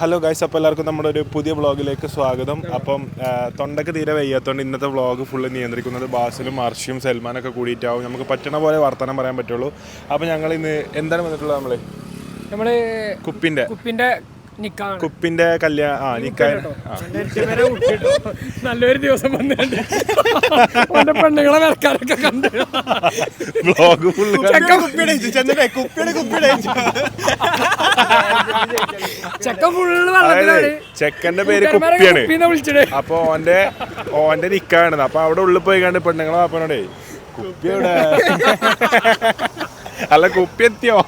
Hello guys അപ്പോൾ എല്ലാവർക്കും നമ്മുടെ ഒരു പുതിയ വ്ളോഗിലേക്ക് സ്വാഗതം. അപ്പം തൊണ്ടയ്ക്ക് തീരെ വയ്യാത്തതുകൊണ്ട് ഇന്നത്തെ വ്ളോഗ് ഫുള്ള് നിയന്ത്രിക്കുന്നത് ബാസിലും മാർഷിയും സൽമാനൊക്കെ കൂടിയിട്ടാവും. നമുക്ക് പറ്റണ പോലെ വർത്തമാനം പറയാൻ പറ്റുള്ളൂ. അപ്പോൾ ഞങ്ങൾ ഇന്ന് എന്താണ് വന്നിട്ടുള്ളത് നമ്മൾ നമ്മൾ കുപ്പിന്റെ കുപ്പിന്റെ കുപ്പിന്റെ കല്യാണ ആ നല്ലൊരു ദിവസം പെണ്ണുങ്ങളെ വിലക്കാരൊക്കെ കണ്ട്. ബ്ലോഗ് കുപ്പിയുടെ ചെന്നിട്ടേ കുപ്പിടെ കുപ്പിയുടെ. ചക്ക ചെക്കന്റെ പേര് കുപ്പിയാണ്. അപ്പൊ ഓന്റെ ഓന്റെ നിക്കാണ് അപ്പൊ അവിടെ ഉള്ളിൽ പോയി കണ്ട് പെണ്ണുങ്ങളെ വാപ്പനോടേ കുപ്പിയോടെ അല്ല കുപ്പി എത്തിയോ?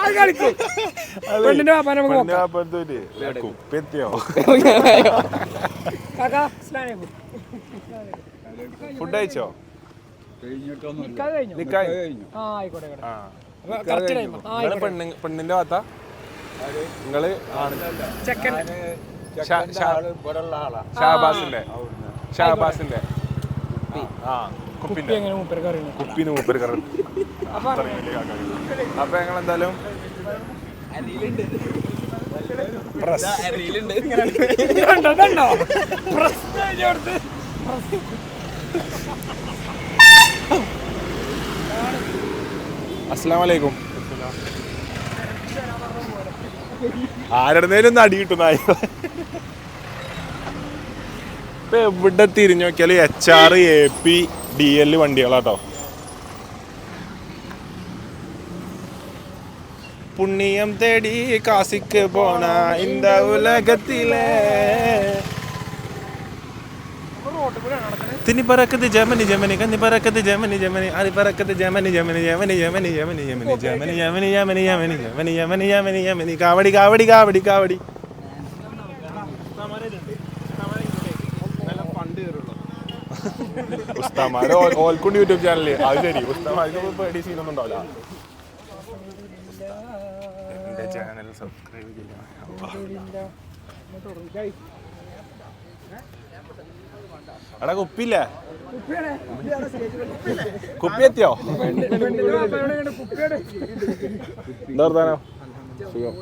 അത് കളിക്കും. പെണ്ണിന്റെ പാപ്പാൻ നമുക്ക് നോക്കാം. പാപ്പ എന്തോ ഇല്ലേ? കുപ്പി എത്തിയോ? കാക്കാ അസ്സലാമു അലൈക്കും. ഫുഡ് കഴിച്ചോ നിക്കാഹ് കഴിഞ്ഞോ? നിക്കായി ആ ആയിക്കോട്ടെ ആയിക്കോട്ടെ. ആ. അപ്പൊ correct time. ആ, നിങ്ങൾ പെണ്ണ് പെണ്ണിന്റെ ഭാഗത്ത നിങ്ങൾ ആണ്. ചെക്കൻ. ഷാ- ഷാ- ഷാബാസിന്റെ. ഷാബാസിന്റെ. ആ. കുപ്പി എങ്ങനെ മൂപ്പർക്ക് അറിയണം? കുപ്പിന്ന് മൂപ്പര് കറ അപ്പൊ ഞങ്ങൾ എന്തായാലും പ്രസ്. വലൈക്കും ആരുടെന്നേലും ഒന്ന് അടി നായ. ഇപ്പൊ എവിടെ തിരിഞ്ഞു നോക്കിയാൽ H R A P D L വണ്ടികളാട്ടോ പുണ്യം തേടി കാസിക്ക് പോണ ഇന്ത ഉലകത്തിലെ തിനി പറക്കത്ത് ജമനി ജമനി കന്നി പറക്കത്ത് ജമനി ജമനി അരി പറക്കത്ത് Gemini Gemini Gemini Gemini Gemini Gemini Gemini Gemini Gemini Gemini Gemini Gemini Gemini Gemini കാവടി കാവടി കാവടി കാവടി ഉസ്താമാര് ഓൽക്കുണ്ട് യൂട്യൂബ് ചാനൽ. അത് ശരി. ഉസ്താമാർക്ക് പേടി സീനൊന്നും ഉണ്ടാവില്ല. എന്റെ ചാനൽ സബ്സ്ക്രൈബ് ചെയ്യാം. എടാ കുപ്പില്ലേ കുപ്പി എത്തിയോ? എന്താ സുഖം.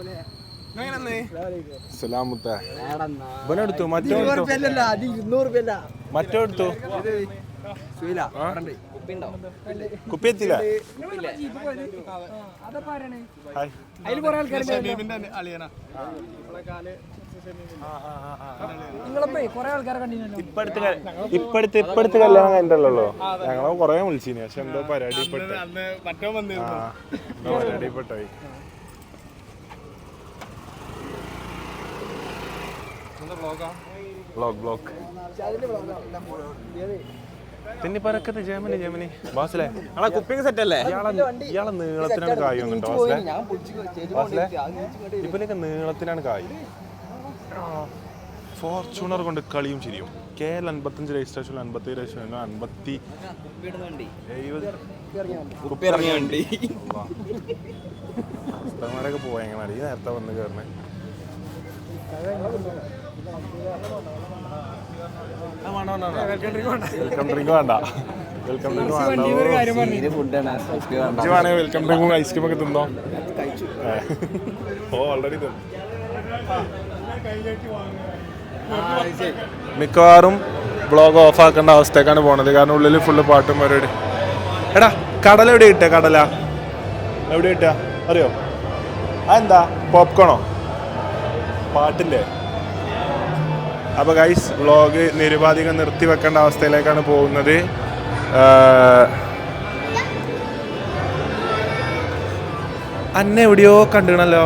സലാമുത്ത. ഇവനെടുത്തു. ഇരുന്നൂറ് എടുത്തു. മറ്റോ കുപ്പി എത്തില്ല ഇപ്പടുത്ത് ഇപ്പടുത്ത് കല്യാണം കഴിഞ്ഞിട്ടല്ലോ ഞങ്ങളെ കൊറേ വിളിച്ചിന് പക്ഷെ എന്തോ പരാടി പരാടി ബ്ലോഗാ ബ്ലോക്ക് ബ്ലോക്ക് തിന്നി പരക്കത്ത് ജമനി ജമനി. ബാസിലെ കുപ്പിങ് സെറ്റ് അല്ലേ ഇയാളെ ഇയാളെ നീളത്തിനാണ് കായ് വന്നിട്ടോ ബാസിലെ. ബാസിലെ ഇവനൊക്കെ നീളത്തിനാണ് കായ്. ഫോർച്യൂണർ കൊണ്ട് കളിയും ശരിയും കെ എൽ അൻപത്തഞ്ച് രജിസ്ട്രേഷൻ അൻപത്തി രജിസ്ട്രേഷൻ അൻപത്തി പുസ്തകന്മാരൊക്കെ പോയെങ്ങനെ ഈ നേരത്തെ വന്ന് കയറണേ വെൽക്കം ഡ്രിങ്ക് വേണ്ട വെൽക്കം ഡ്രിങ്ക് വേണ്ട. വേണമെങ്കിൽ വെൽക്കം ഡ്രിങ്കും ഐസ്ക്രീം ഒക്കെ തിന്നോ. ഓ ഓൾറെഡി മിക്കവാറും ബ്ലോഗ് ഓഫ് ആക്കേണ്ട അവസ്ഥക്കാണ് പോണത്. കാരണം ഉള്ളിൽ ഫുള്ള് പാട്ടും പരിപാടി. എടാ കടല എവിടെ കിട്ടുക കടല? എവിടെ കിട്ടുക അറിയോ? അതെന്താ? പോപ്കോണോ പാട്ടില്ലേ? അപ്പോൾ ഗൈസ് വ്ളോഗ് നിരുപാധികം നിർത്തി വെക്കേണ്ട അവസ്ഥയിലേക്കാണ് പോകുന്നത്. അന്നെ എവിടെയോ കണ്ടിണല്ലോ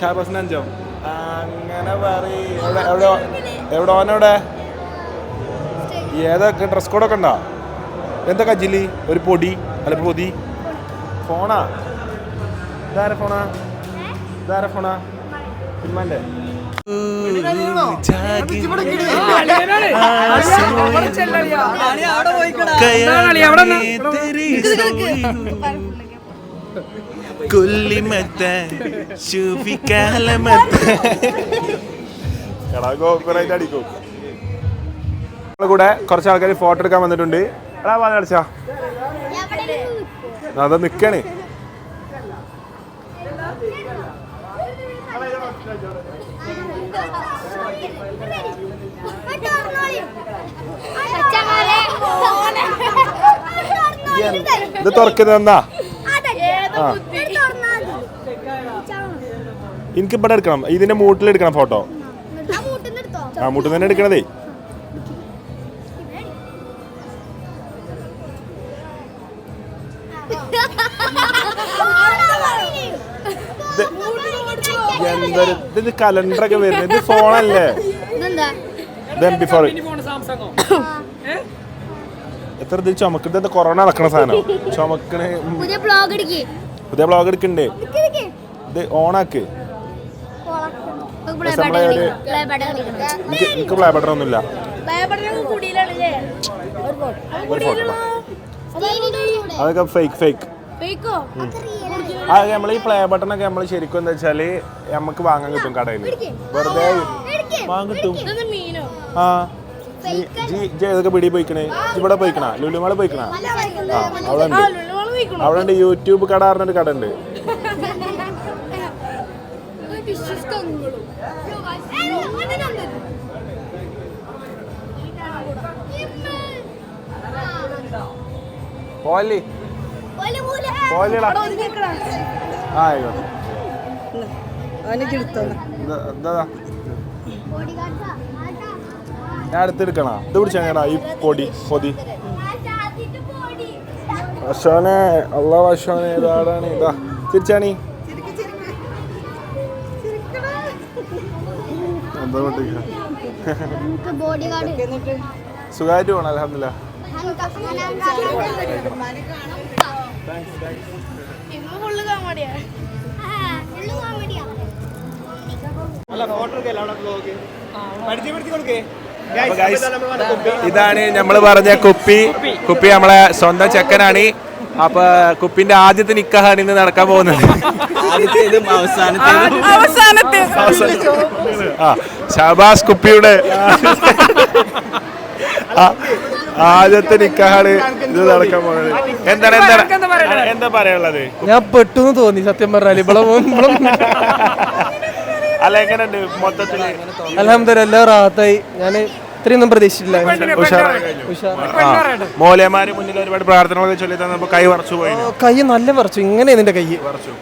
ഷാബാസിന് അഞ്ചോ? അങ്ങനെ പറയോ. എവിടെ ഏതൊക്കെ ഡ്രസ് കോഡൊക്കെ ഉണ്ടോ? എന്തൊക്കെ ജില്ലി ഒരു പൊടി അല്ല പൊതി? ഫോണാ? ഇതാരെ ഫോണാ? ഇതാരെ ഫോണാ? ഇമ്മന്റെ? കുല്ലിമത്ത ശുഭിക്കാലമത്ത. അടിക്കും. കൂടെ കുറച്ച് ആൾക്കാർ ഫോട്ടോ എടുക്കാൻ വന്നിട്ടുണ്ട്. അതാ അടിച്ചാ അതാ നിക്കണേ. ഇത് തുറക്കുന്നതെന്നാ ആ. എനിക്ക് ഇവിടെ എടുക്കണം. ഇതിന്റെ മൂട്ടിൽ എടുക്കണം ഫോട്ടോ. ആ മൂട്ടിൽ തന്നെ എടുക്കണതേ. എന്തൊരു ഇത് കലണ്ടറൊക്കെ വരുന്നത്. ഇത് ഫോണല്ലേ ഇതെന്താ? ഇത് എം പി ഫോർ ഫോൺ സാംസങ്ങോ എത്ര ഇത് ചുമക്കുന്നത് എന്താ കൊറോണ നടക്കണ സാധനം? ചുമക്കണേ. പുതിയ ബ്ലോഗ് എടുക്കേ. പുതിയ ബ്ലോഗ് എടുക്കണ്ടേ? ഇത് ഓണാക്ക്. എനിക്ക് പ്ലേ ബട്ടൺ ഒന്നുമില്ല. അതൊക്കെ ഫേക്ക്? ഫേക്ക് അത് നമ്മൾ ഈ പ്ലേ ബട്ടൺ ഒക്കെ നമ്മൾ ശരിക്കും എന്താ വെച്ചാൽ നമുക്ക് വാങ്ങാൻ കിട്ടും കടയിൽ വെറുതെ വാങ്ങിട്ടും ആ. ഏതൊക്കെ പിടി പോയിക്കണേ? ഇവിടെ പോയിക്കണ? ലുലുമാൾ പോയിക്കണ? ആ അവിടെ ഉണ്ട്. അവിടെ ഉണ്ട് യൂട്യൂബ് കട പറഞ്ഞൊരു കട ഉണ്ട്. പോലി പോലിടാ ആ ആയിക്കോട്ടെ. എന്താ. ഞാൻ അടുത്തെടുക്കണ ഇത് പിടിച്ചാ ഈ പൊടി പൊതി? അശോനെ അള്ള അശോനെ ഇതാടാണ് ഇതാ തിരിച്ചാണി എന്താ സുഖമായിട്ട് പോണം അലഹമില്ല അല്ല ഫോട്ടോ എടുക്കല്ല അവിടെ പരിചയപ്പെടുത്തി പഠിച്ചു പഠിച്ചു കൊടുക്കേ ഇതാണ് നമ്മൾ പറഞ്ഞ കുപ്പി. കുപ്പി. നമ്മളെ സ്വന്തം ചെക്കനാണ്. അപ്പൊ കുപ്പിന്റെ ആദ്യത്തെ നിക്കാഹാണ് ഇന്ന് നടക്കാൻ പോകുന്നത്. അവസാനത്തെ. ആ ഷാബാസ് കുപ്പിയുടെ ആ, ആദ്യത്തെ നിക്കാഹാണ് ഇത് നടക്കാൻ പോകുന്നത്. എന്താണ് എന്താണ്? എന്താ പറയാനുള്ളത്? ഞാൻ പെട്ടെന്ന് തോന്നി സത്യം പറഞ്ഞാൽ ഇവിടെ അല്ല എങ്ങനെയുണ്ട് മൊത്തത്തിൽ? അലഹമ്മദ് എല്ലാം റാത്തായി ഞാൻ ഇത്രയൊന്നും പ്രതീക്ഷിച്ചില്ല മോലേമാര് മുന്നിൽ ഒരുപാട് പ്രാർത്ഥനകളൊക്കെ ചൊല്ലി കൈ വറച്ചു പോയി. കൈ നല്ല വറച്ചു. ഇങ്ങനെ നിന്റെ കൈ. വറച്ചു.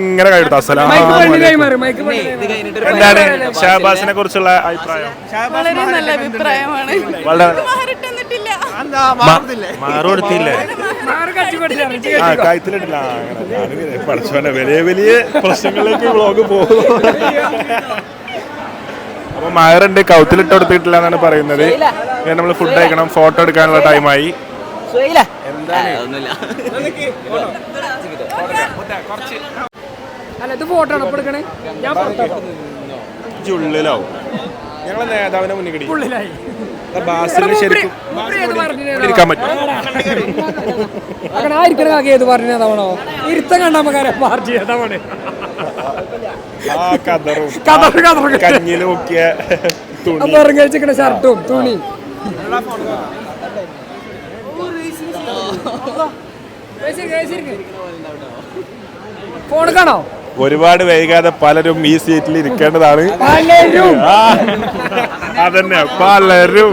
ഇങ്ങനെ എന്താണ് ഷാബാസിനെ കുറിച്ചുള്ള അഭിപ്രായം? വളരെ നല്ല അഭിപ്രായമാണ്. വളരെ ആ കയത്തിലിട്ടില്ല അങ്ങനെ. ഞാനിങ്ങനെ പഠിച്ചോനെ വലിയ വലിയ പ്രശ്നങ്ങളിലേക്ക് വ്ളോഗ് പോകും അപ്പൊ മയറുണ്ട് കൗത്തിലിട്ട് കൊടുത്തിട്ടില്ല എന്നാണ് പറയുന്നത്. ഞാൻ നമ്മൾ ഫുഡ് കഴിക്കണം. ഫോട്ടോ എടുക്കാനുള്ള ടൈമായി അല്ല ഇത് ഫോട്ടോ ആണ്? അപ്പൊ എടുക്കണേ? ഞാൻ ഫോട്ടോ ഞങ്ങളെ നേതാവിനെ മുന്നിൽ ഉള്ളിലായി ഏത് ആയിരിക്കണം ഇരുത്തം കണ്ടാ പാർട്ടി വെച്ചിരിക്കണ ഷർട്ടും തുണി. ഫോൺ കാണോ ഒരുപാട് വൈകാതെ പലരും ഈ സീറ്റിൽ ഇരിക്കേണ്ടതാണ്. അതന്നെ പലരും.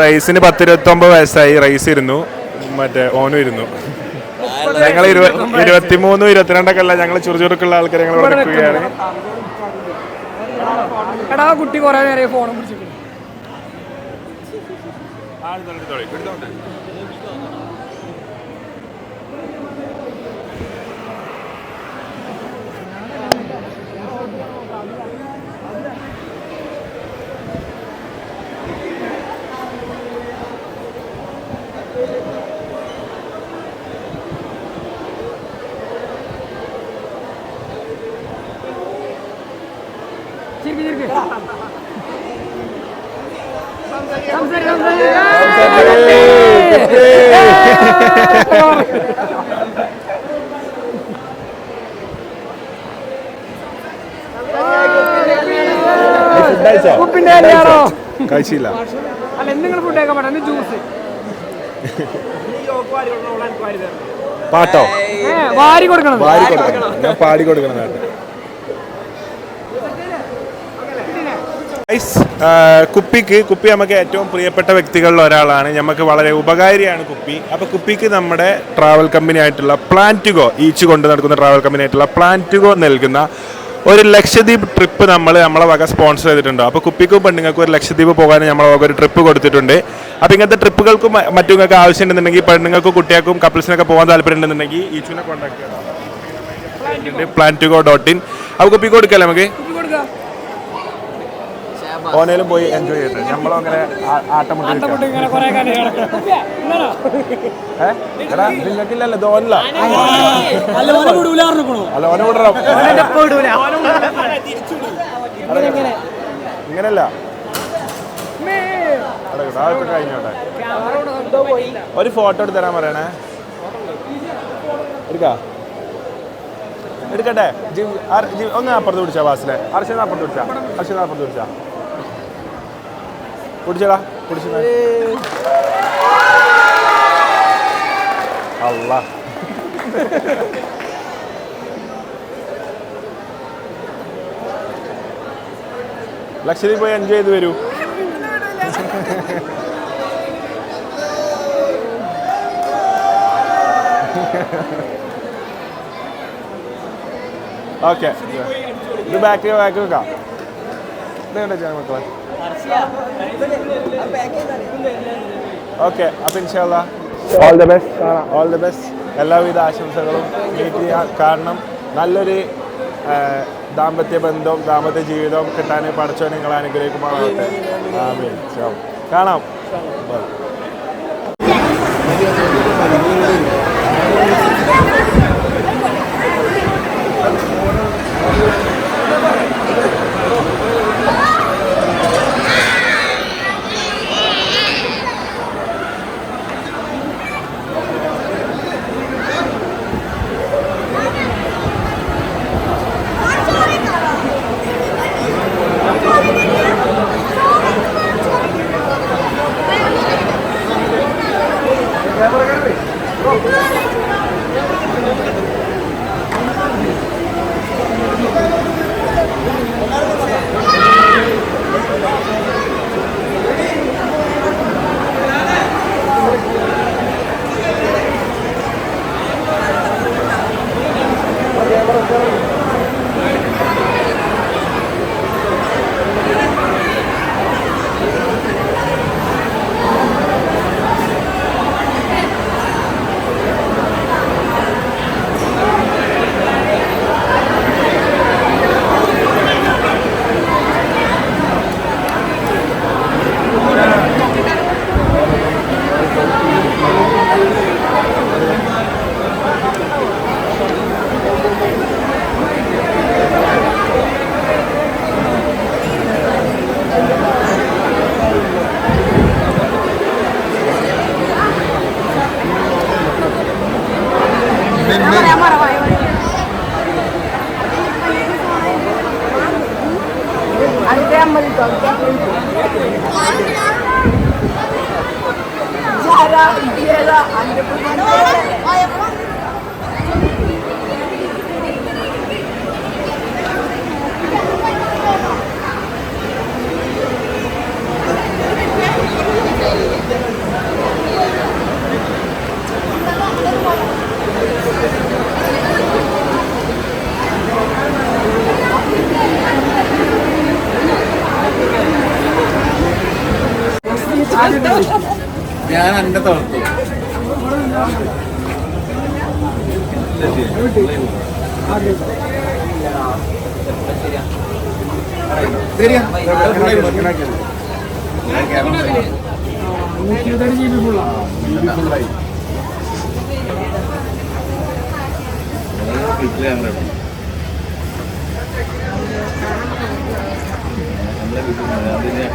റൈസിന് പത്തിരുപത്തി ഒമ്പത് വയസ്സായി. റൈസ് ഇരുന്നു. മറ്റേ ഓനും ഇരുന്നു. ഞങ്ങൾ ഇരുപത്തിമൂന്നും ഇരുപത്തിരണ്ടൊക്കെ അല്ല ഞങ്ങൾ ചുറുചുറുക്കുള്ള ആൾക്കാർ ഞങ്ങൾ ഇവിടെ നിൽക്കുകയാണ്. എടാ കുട്ടി കുറെ നേരമായി ഫോണും പിടിച്ചിരിക്കുന്നു കഴിച്ചോ കുപ്പിന്റെ കഴിച്ചില്ല. അല്ല എന്തെങ്കിലും ഫുഡ് കഴിക്കാൻ പറ്റാ ജ്യൂസ് പാട്ടോ? വാരി കൊടുക്കണം വാരി കൊടുക്കണം. ഞാൻ പാടി കൊടുക്കണം കുപ്പിക്ക് കുപ്പി നമുക്ക് ഏറ്റവും പ്രിയപ്പെട്ട വ്യക്തികളിൽ ഒരാളാണ്. നമുക്ക് വളരെ ഉപകാരിയാണ് കുപ്പി. അപ്പോൾ കുപ്പിക്ക് നമ്മുടെ ട്രാവൽ കമ്പനി ആയിട്ടുള്ള പ്ലാന്റുകോ ഈച്ച് കൊണ്ട് നടക്കുന്ന ട്രാവൽ കമ്പനി ആയിട്ടുള്ള പ്ലാന്റുകോ നൽകുന്ന ഒരു ലക്ഷദ്വീപ് ട്രിപ്പ് നമ്മൾ നമ്മളെ വക സ്പോൺസർ ചെയ്തിട്ടുണ്ട്. അപ്പോൾ കുപ്പിക്കും പെണ്ണുങ്ങൾക്കും ഒരു ലക്ഷദ്വീപ് പോകാൻ നമ്മളെ വക ഒരു ട്രിപ്പ് കൊടുത്തിട്ടുണ്ട്. അപ്പോൾ ഇങ്ങനത്തെ ട്രിപ്പുകൾക്കും മറ്റുങ്ങൾക്ക് ആവശ്യമുണ്ടെന്നുണ്ടെങ്കിൽ പെണ്ണുങ്ങൾക്കും കുട്ടികൾക്കും കപ്പിൾസിനൊക്കെ പോകാൻ താല്പര്യം ഉണ്ടെന്നുണ്ടെങ്കിൽ ഈച്ചുവിനെ കോൺടാക്ട് ചെയ്യാം plan to go dot in അപ്പോൾ കുപ്പിക്ക് നമുക്ക്? ഓനയിലും പോയി എൻജോയ് ചെയ്തിട്ട് നമ്മളും അങ്ങനെ ആ- ആട്ടം മുട്ടി നിൽക്കാം. ഇഷ്ടപ്പെട്ട് ഇങ്ങനെ കുറെ കാര്യം കിടക്കണം കുപ്പിയെ, ഇന്നാണോ? ഏ? എടാ നിങ്ങൾക്കില്ലല്ലോ ഇത് ഓനല്ല. അല്ല ഓനെ വിടണം. ഇങ്ങനല്ല കഴിഞ്ഞോട്ടെ. ഒരു ഫോട്ടോ എടുത്ത് തരാൻ പറയണേ. എടുക്കാ? എടുക്കട്ടെ? ജി- ആർ- ജി- ഒന്ന് അപ്പുറത്ത് പിടിച്ചാ ബാസിലെ അർഷന അപ്പുറത്ത് പിടിച്ചാ. അർഷന അപ്പുറത്ത് പിടിച്ചാ. പിടിച്ചടാ പിടിച്ചു അല്ല ലക്ഷദ്വീപ് പോയി എൻജോയ് ചെയ്ത് വരൂ. ഓക്കെ. ഇത് ബാക്കി ബാക്ക് വെക്കാം. ഇതേ ചേട്ടാ മക്കളെ? ഓക്കെ അപ്പം ഇൻഷാല്ല all the best all the best എല്ലാവിധ ആശംസകളും മീറ്റ് ചെയ്യാൻ കാരണം നല്ലൊരു ദാമ്പത്യ ബന്ധവും ദാമ്പത്യ ജീവിതവും കിട്ടാൻ പഠിച്ചോ നിങ്ങൾ ശരി. കാണാം. എന്റെ തളർത്തു ശരിയാ.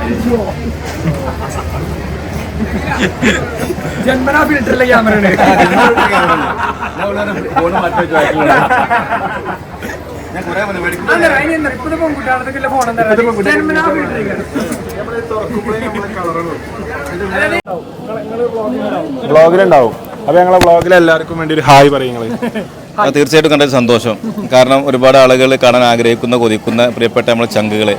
വെച്ചു ഞാൻ ഫിൽറ്ററിലെ ക്യാമറ ഇപ്പത്തെ എന്താ പറയുക? ജന്മനാ. ബ്ലോഗിലുണ്ടാവും അപ്പൊ ഞങ്ങളെ ബ്ലോഗിൽ എല്ലാവർക്കും വേണ്ടി ഒരു ഹായ് പറയുന്നത് തീർച്ചയായിട്ടും കണ്ടൊരു സന്തോഷം. കാരണം ഒരുപാട് ആളുകൾ കാണാൻ ആഗ്രഹിക്കുന്ന കൊതിക്കുന്ന പ്രിയപ്പെട്ട നമ്മളെ ചങ്കുകളെ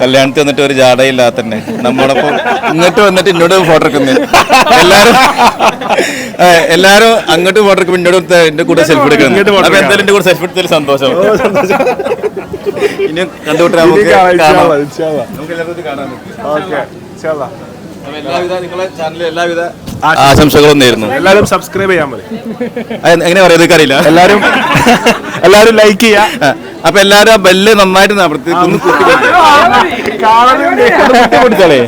കല്യാണത്തിൽ വന്നിട്ട് ഒരു ജാടയില്ലാത്ത തന്നെ നമ്മളൊപ്പം ഇങ്ങോട്ട് വന്നിട്ട് ഇന്നോട് ഫോട്ടോ എടുക്കുന്നത് എല്ലാരും എല്ലാവരും എല്ലാരും അങ്ങോട്ട് ഫോട്ടോ എടുക്കുമ്പോൾ ഇന്നോട് എന്റെ കൂടെ സെൽഫി എടുക്കുന്നത് photo എന്തായാലും കൂടെ സെൽഫി എടുത്തതിൽ സന്തോഷം. ഇനി കണ്ടുപിട്ടാ നമുക്ക് കാണാം. നമുക്ക് എല്ലാവരും കാണാൻ എല്ലാവിധ നിങ്ങളെ ചാനലിൽ എല്ലാവിധ ആശംസകളും നേരുന്നു എല്ലാവരും സബ്സ്ക്രൈബ് ചെയ്യാൻ മതി എങ്ങനെ പറയാം അറിയില്ല എല്ലാവരും എല്ലാവരും ലൈക്ക് ചെയ്യാ അപ്പൊ എല്ലാരും ആ ബെല്ല് നന്നായിട്ട് ഒന്ന് കൊടുത്താളേ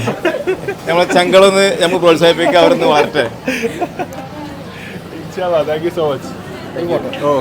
നമ്മളെ ചങ്കളൊന്ന് നമുക്ക് പ്രോത്സാഹിപ്പിക്കാം അവരൊന്ന് വളരട്ടെ thank you so much oh